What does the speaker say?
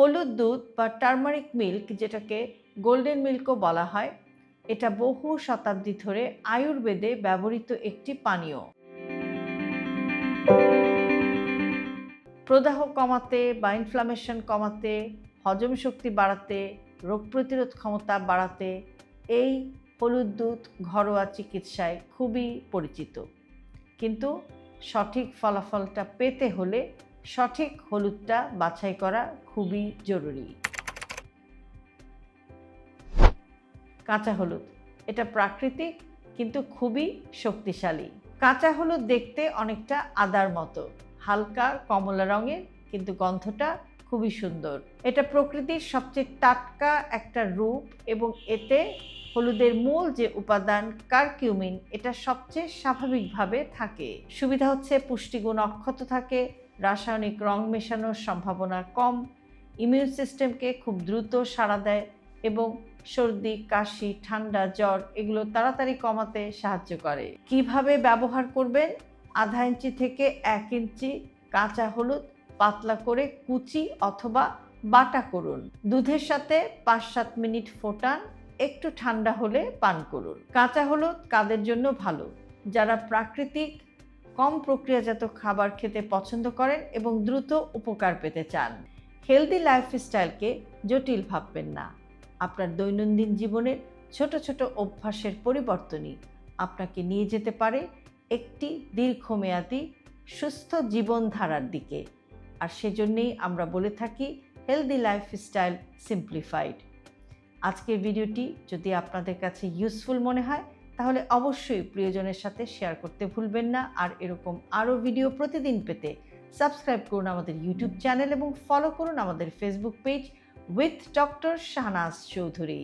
হলুদ দুধ বা টার্মারিক মিল্ক, যেটাকে গোল্ডেন মিল্কও বলা হয়, এটা বহু শতাব্দী ধরে আয়ুর্বেদে ব্যবহৃত একটি পানীয়। প্রদাহ কমাতে বা ইনফ্লামেশন কমাতে, হজম শক্তি বাড়াতে, রোগ প্রতিরোধ ক্ষমতা বাড়াতে এই হলুদ দুধ ঘরোয়া চিকিৎসায় খুবই পরিচিত। কিন্তু সঠিক ফলাফলটা পেতে হলে সঠিক হলুদটা বাছাই করা খুবই জরুরি। কাঁচা হলুদ, এটা প্রাকৃতিক কিন্তু খুবই শক্তিশালী। কাঁচা হলুদ দেখতে অনেকটা আদার মতো, হালকা কমলা রঙের, কিন্তু গন্ধটা খুবই সুন্দর। এটা প্রকৃতির সবচেয়ে টাটকা একটা রূপ এবং এতে হলুদের মূল যে উপাদান কারকিউমিন, এটা সবচেয়ে স্বাভাবিকভাবে থাকে। সুবিধা হচ্ছে পুষ্টিগুণ অক্ষত থাকে রাসায়নিক রং মেশানোর সম্ভাবনা কম ইমিউন সিস্টেমকে খুব দ্রুত সাড়া দেয় এবং সর্দি, কাশি, ঠান্ডা, জ্বর এগুলো তাড়াতাড়ি কমাতে সাহায্য করে। কীভাবে ব্যবহার করবেন? আধা ইঞ্চি থেকে এক ইঞ্চি কাঁচা হলুদ পাতলা করে কুচি অথবা বাটা করুন। দুধের সাথে পাঁচ সাত মিনিট ফোটান, একটু ঠান্ডা হলে পান করুন। কাঁচা হলুদ কাদের জন্য ভালো? যারা প্রাকৃতিক কম প্রক্রিয়াজাত খাবার খেতে পছন্দ করেন এবং দ্রুত উপকার পেতে চান। হেলদি লাইফস্টাইলকে জটিল ভাববেন না। আপনার দৈনন্দিন জীবনের ছোট ছোট অভ্যাসের পরিবর্তনই আপনাকে নিয়ে যেতে পারে একটি দীর্ঘমেয়াদী, সুস্থ জীবনধারার দিকে। আর সেজন্যেই আমরা বলে থাকি, হেলদি লাইফস্টাইল সিম্পলিফাইড। আজকের ভিডিওটি যদি আপনাদের কাছে ইউজফুল মনে হয় তাহলে অবশ্যই প্রিয়জনের সাথে শেয়ার করতে ভুলবেন না। আর এরকম আরও ভিডিও প্রতিদিন পেতে সাবস্ক্রাইব করুন আমাদের ইউটিউব চ্যানেল এবং ফলো করুন আমাদের Facebook page with doctor Shahnaz Chowdhury.